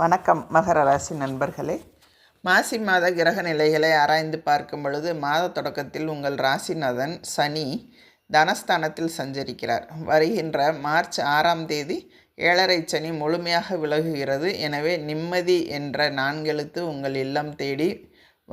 வணக்கம் மகர ராசி நண்பர்களே. மாசி மாத கிரக நிலைகளை ஆராய்ந்து பார்க்கும் பொழுது மாத தொடக்கத்தில் உங்கள் ராசிநாதன் சனி தனஸ்தானத்தில் சஞ்சரிக்கிறார். வருகின்ற மார்ச் ஆறாம் தேதி ஏழரை சனி முழுமையாக விலகுகிறது. எனவே நிம்மதி என்ற நான்கெழுத்து உங்கள் இல்லம் தேடி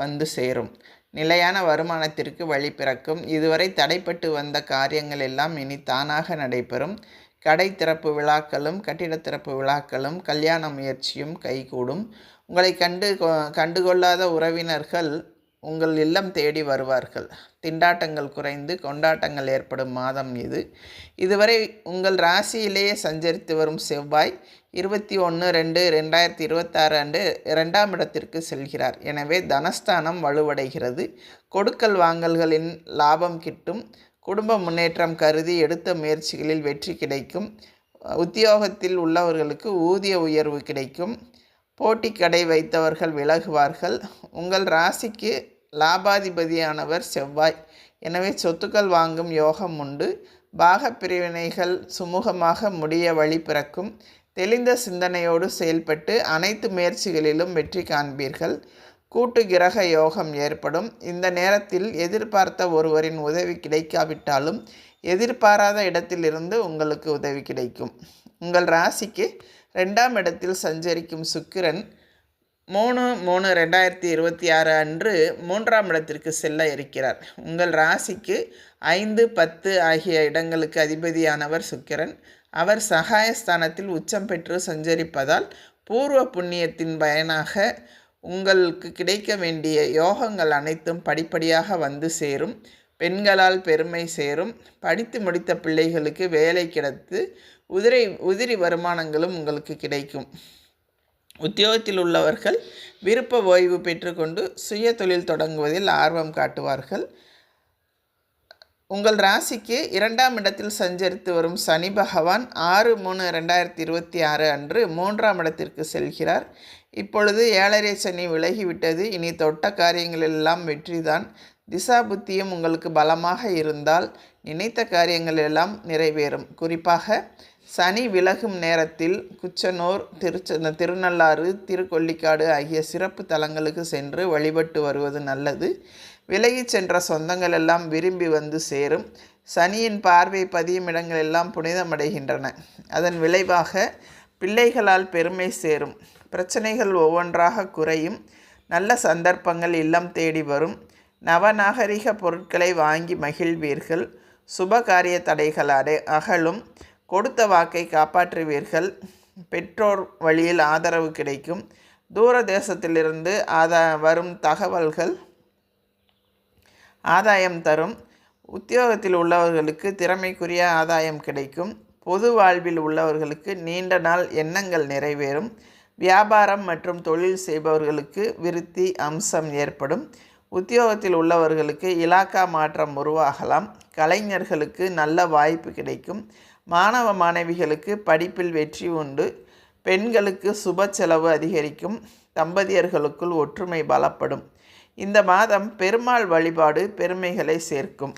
வந்து சேரும். நிலையான வருமானத்திற்கு வழி பிறக்கும். இதுவரை தடைப்பட்டு வந்த காரியங்கள் எல்லாம் இனி தானாக நடைபெறும். கடை திறப்பு விழாக்களும் கட்டிட திறப்பு விழாக்களும் கல்யாண முயற்சியும் கைகூடும். உங்களை கண்டு கொ- கண்டுகொள்ளாத உறவினர்கள் உங்கள் இல்லம் தேடி வருவார்கள். திண்டாட்டங்கள் குறைந்து கொண்டாட்டங்கள் ஏற்படும் மாதம் இது. இதுவரை உங்கள் ராசியிலேயே சஞ்சரித்து வரும் செவ்வாய் இருபத்தி ஒன்று ரெண்டு ரெண்டாயிரத்தி இருபத்தாறு அன்று இரண்டாம் இடத்திற்கு செல்கிறார். எனவே தனஸ்தானம் வலுவடைகிறது. கொடுக்கல் வாங்கல்களின் லாபம் கிட்டும். குடும்ப முன்னேற்றம் கருதி எடுத்த முயற்சிகளில் வெற்றி கிடைக்கும். உத்தியோகத்தில் உள்ளவர்களுக்கு ஊதிய உயர்வு கிடைக்கும். போட்டி கடை வைத்தவர்கள் விலகுவார்கள். உங்கள் ராசிக்கு லாபாதிபதியானவர் செவ்வாய். எனவே சொத்துக்கள் வாங்கும் யோகம் உண்டு. பாக பிரிவினைகள் சுமூகமாக முடிய வழி பிறக்கும். தெளிந்த சிந்தனையோடு செயல்பட்டு அனைத்து முயற்சிகளிலும் வெற்றி காண்பீர்கள். கூட்டு கிரக யோகம் ஏற்படும். இந்த நேரத்தில் எதிர்பார்த்த ஒருவரின் உதவி கிடைக்காவிட்டாலும் எதிர்பாராத இடத்திலிருந்து உங்களுக்கு உதவி கிடைக்கும். உங்கள் ராசிக்கு ரெண்டாம் இடத்தில் சஞ்சரிக்கும் சுக்கிரன் மூணு மூணு ரெண்டாயிரத்தி இருபத்தி ஆறு அன்று மூன்றாம் இடத்திற்கு செல்ல இருக்கிறார். உங்கள் ராசிக்கு ஐந்து பத்து ஆகிய இடங்களுக்கு அதிபதியானவர் சுக்கிரன். அவர் சகாயஸ்தானத்தில் உச்சம் பெற்று சஞ்சரிப்பதால் பூர்வ புண்ணியத்தின் பயனாக உங்களுக்கு கிடைக்க வேண்டிய யோகங்கள் அனைத்தும் படிப்படியாக வந்து சேரும். பெண்களால் பெருமை சேரும். படித்து முடித்த பிள்ளைகளுக்கு வேலை கிடைத்து உதிரி உதிரி வருமானங்களும் உங்களுக்கு கிடைக்கும். உத்தியோகத்தில் உள்ளவர்கள் விருப்ப ஓய்வு பெற்றுக்கொண்டு சுய தொழில் தொடங்குவதில் ஆர்வம் காட்டுவார்கள். உங்கள் ராசிக்கு இரண்டாம் இடத்தில் சஞ்சரித்து வரும் சனி பகவான் ஆறு மூணு ரெண்டாயிரத்தி இருபத்தி ஆறு அன்று மூன்றாம் இடத்திற்கு செல்கிறார். இப்பொழுது ஏழரை சனி விலகிவிட்டது. இனி தொட்ட காரியங்களெல்லாம் வெற்றிதான். திசா புத்தியும் உங்களுக்கு பலமாக இருந்தால் நினைத்த காரியங்கள் எல்லாம் நிறைவேறும். குறிப்பாக சனி விலகும் நேரத்தில் குச்சனூர் திருச்ச திருநள்ளாறு திருக்கொல்லிக்காடு ஆகிய சிறப்பு தலங்களுக்கு சென்று வழிபட்டு வருவது நல்லது. விலகிச் சென்ற சொந்தங்கள் எல்லாம் விரும்பி வந்து சேரும். சனியின் பார்வை பதியும் இடங்கள் எல்லாம் புனிதமடைகின்றன. அதன் விளைவாக பிள்ளைகளால் பெருமை சேரும். பிரச்சனைகள் ஒவ்வொன்றாக குறையும். நல்ல சந்தர்ப்பங்கள் இல்லம் தேடி வரும். நவநாகரிக பொருட்களை வாங்கி மகிழ்வீர்கள். சுபகாரிய தடைகள் அடை அகலும். கொடுத்த வாக்கை காப்பாற்றுவீர்கள். பெற்றோர் வழியில் ஆதரவு கிடைக்கும். தூர தேசத்திலிருந்து ஆதா வரும் தகவல்கள் ஆதாயம் தரும். உத்தியோகத்தில் உள்ளவர்களுக்கு திறமைக்குரிய ஆதாயம் கிடைக்கும். பொது வாழ்வில் உள்ளவர்களுக்கு நீண்ட நாள் எண்ணங்கள் நிறைவேறும். வியாபாரம் மற்றும் தொழில் செய்பவர்களுக்கு விருத்தி அம்சம் ஏற்படும். உத்தியோகத்தில் உள்ளவர்களுக்கு இலாக்கா மாற்றம் உருவாகலாம். கலைஞர்களுக்கு நல்ல வாய்ப்பு கிடைக்கும். மாணவ மாணவிகளுக்கு படிப்பில் வெற்றி உண்டு. பெண்களுக்கு சுப செலவு அதிகரிக்கும். தம்பதியர்களுக்குள் ஒற்றுமை பலப்படும். இந்த மாதம் பெருமாள் வழிபாடு பெருமைகளை சேர்க்கும்.